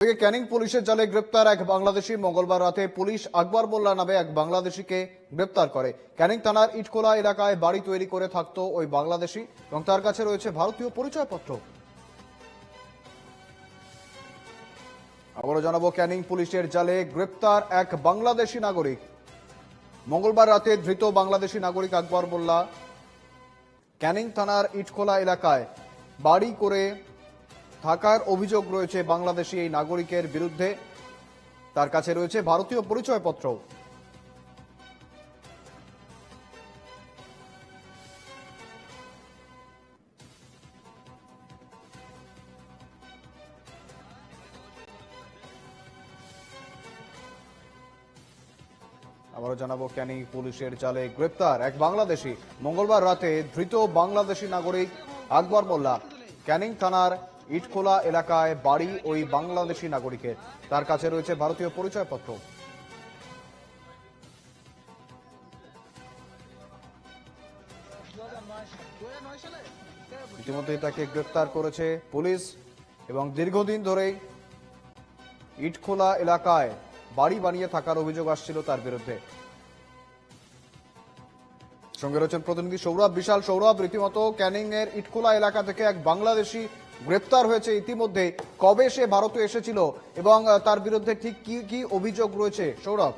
ক্যানিং পুলিশের জালে গ্রেপ্তার এক বাংলাদেশি। মঙ্গলবার রাতে পুলিশ আকবর মোল্লা নামে এক বাংলাদেশিকে গ্রেপ্তার করে। ক্যানিং থানার ইটখোলা এলাকায় বাড়ি তৈরি করে থাকতো ওই বাংলাদেশি এবং তার কাছে রয়েছে ভারতীয় পরিচয়পত্র। আবারও জানাব, ক্যানিং পুলিশের জালে গ্রেপ্তার এক বাংলাদেশি নাগরিক। মঙ্গলবার রাতে ধৃত বাংলাদেশি নাগরিক আকবর মোল্লা ক্যানিং থানার ইটখোলা এলাকায় বাড়ি করে থাকার অভিযোগ রয়েছে বাংলাদেশি এই নাগরিকের বিরুদ্ধে। তার কাছে রয়েছে ভারতীয় পরিচয়পত্র। আবারও জানাব, ক্যানিং পুলিশের জালে গ্রেপ্তার এক বাংলাদেশি। মঙ্গলবার রাতে ধৃত বাংলাদেশি নাগরিক আকবর মোল্লা, ক্যানিং থানার ইটখোলা এলাকায় বাড়ি ওই বাংলাদেশি নাগরিকের। তার কাছে রয়েছে ভারতীয় পরিচয়পত্র। ইতিমধ্যেই তাকে গ্রেপ্তার করেছে পুলিশ এবং দীর্ঘদিন ধরেই ইটখোলা এলাকায় বাড়ি বানিয়ে থাকার অভিযোগ আসছিল তার বিরুদ্ধে। সঙ্গে রয়েছেন প্রতিনিধি সৌরভ, বিশাল সৌরভ, রীতিমতো ক্যানিং এর ইটখোলা এলাকা থেকে এক বাংলাদেশি গ্রেপ্তার হয়েছে ইতিমধ্যে। কবে সে ভারতে এসেছিল এবং তার বিরুদ্ধে ঠিক কি কি অভিযোগ রয়েছে? সৌরভ।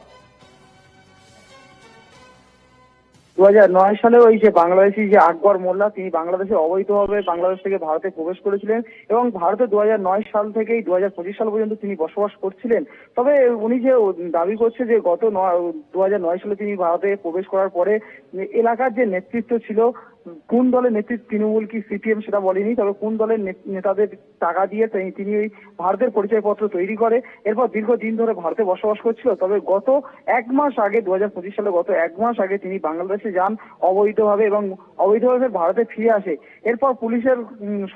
দু হাজার নয় সালে ওই যে বাংলাদেশি যে আকবর মোল্লা, তিনি বাংলাদেশে অবৈধভাবে বাংলাদেশ থেকে ভারতে প্রবেশ করেছিলেন এবং ভারতে দু নয় সাল থেকেই দু হাজার পঁচিশ সাল পর্যন্ত তিনি বসবাস করছিলেন। তবে উনি যে দাবি করছে যে গত দু নয় সালে তিনি ভারতে প্রবেশ করার পরে, এলাকার যে নেতৃত্ব ছিল কোন দলের নেতৃত্ব তৃণমূল কি সিপিএম সেটা বলেনি, তবে কোন দলের নেতাদের টাকা দিয়ে তিনি- এই ভারতের পরিচয়পত্র তৈরি করে, এরপর দীর্ঘদিন ধরে ভারতে বসবাস করছিল, তবে গত এক মাস আগে দু হাজার পঁচিশ সালে গত এক মাস আগে তিনি বাংলাদেশে যান অবৈধভাবে এবং অবৈধভাবে ভারতে ফিরে আসে। এরপর পুলিশের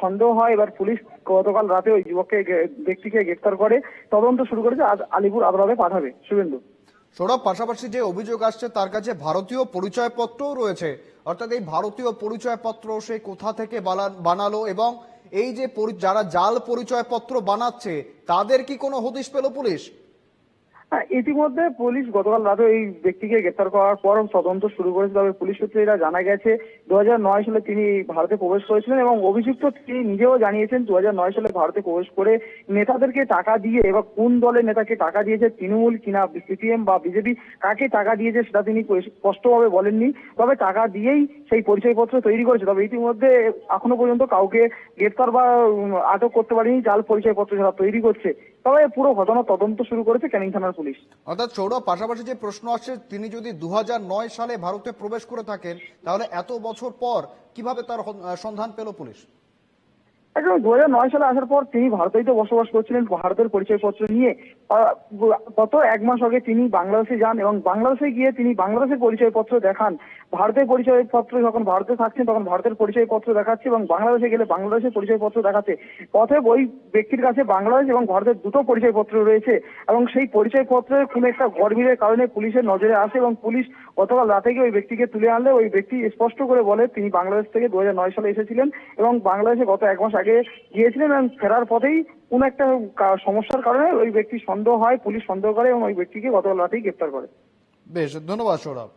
সন্দেহ হয়, এবার পুলিশ গতকাল রাতে ওই যুবককে ব্যক্তিকে গ্রেপ্তার করে, তদন্ত শুরু করেছে, আজ আলিপুর আদালতে পাঠাবে। শুভেন্দু। সৌরভ পাশাপাশি যে অভিযোগ আসছে তার কাছে ভারতীয় পরিচয়পত্রও রয়েছে। অর্থাৎ এই ভারতীয় পরিচয়পত্র সে কোথা থেকে বানালো এবং এই যে যারা জাল পরিচয়পত্র বানাচ্ছে, তাদের কি কোনো হদিশ পেল পুলিশ? ইতিমধ্যে পুলিশ গতকাল রাতে এই ব্যক্তিকে গ্রেপ্তার করার পর তদন্ত শুরু করেছে। তবে পুলিশ সূত্রে এটা জানা গেছে দু সালে তিনি ভারতে প্রবেশ করেছিলেন এবং অভিযুক্ত তিনি নিজেও জানিয়েছেন দু সালে ভারতে প্রবেশ করে নেতাদেরকে টাকা দিয়ে এবার কোন দলের নেতাকে টাকা দিয়েছে, তৃণমূল কিনা সিপিএম বা বিজেপি, কাকে টাকা দিয়েছে সেটা তিনি স্পষ্টভাবে বলেননি। তবে টাকা দিয়েই সেই পরিচয়পত্র তৈরি করেছে। তবে ইতিমধ্যে এখনও পর্যন্ত কাউকে গ্রেপ্তার বা আটক করতে পারেনি। জাল পরিচয়পত্র যারা তৈরি করছে, তবে পুরো ঘটনা তদন্ত শুরু করেছে ক্যানিং থানার পুলিশ। অর্থাৎ সৌরভ পাশাপাশি যে প্রশ্ন আসছে তিনি যদি দু হাজার নয় সালে ভারতে প্রবেশ করে থাকেন তাহলে এত বছর পর কীভাবে তার সন্ধান পেল পুলিশ? দু নয় সালে আসার পর তিনি ভারতেই তো বসবাস করছিলেন ভারতের পরিচয়পত্র নিয়ে গত এক মাস আগে তিনি বাংলাদেশে যান এবং বাংলাদেশে গিয়ে তিনি বাংলাদেশের পরিচয়পত্র দেখান। ভারতের পরিচয়পত্র যখন ভারতে থাকছেন, তখন ভারতের পরিচয়পত্র দেখাচ্ছে এবং বাংলাদেশে গেলে বাংলাদেশের পরিচয়পত্র দেখাচ্ছে অতএব ওই ব্যক্তির কাছে বাংলাদেশ এবং ভারতের দুটো পরিচয়পত্র রয়েছে এবং সেই পরিচয়পত্রের কোনো একটা গরমিলের কারণে পুলিশের নজরে আসে এবং পুলিশ গতকাল রাতে গিয়ে ওই ব্যক্তিকে তুলে আনলে। ওই ব্যক্তি স্পষ্ট করে বলে, তিনি বাংলাদেশ থেকে দু সালে এসেছিলেন এবং বাংলাদেশে গত এক মাস আগে গিয়েছিলেন এবং ফেরার পথেই কোন একটা সমস্যার কারণে ওই ব্যক্তি সন্দেহ হয়, পুলিশ সন্দেহ করে এবং ওই ব্যক্তিকে গতকাল রাতেই গ্রেপ্তার করে। বেশ, ধন্যবাদ সৌরভ।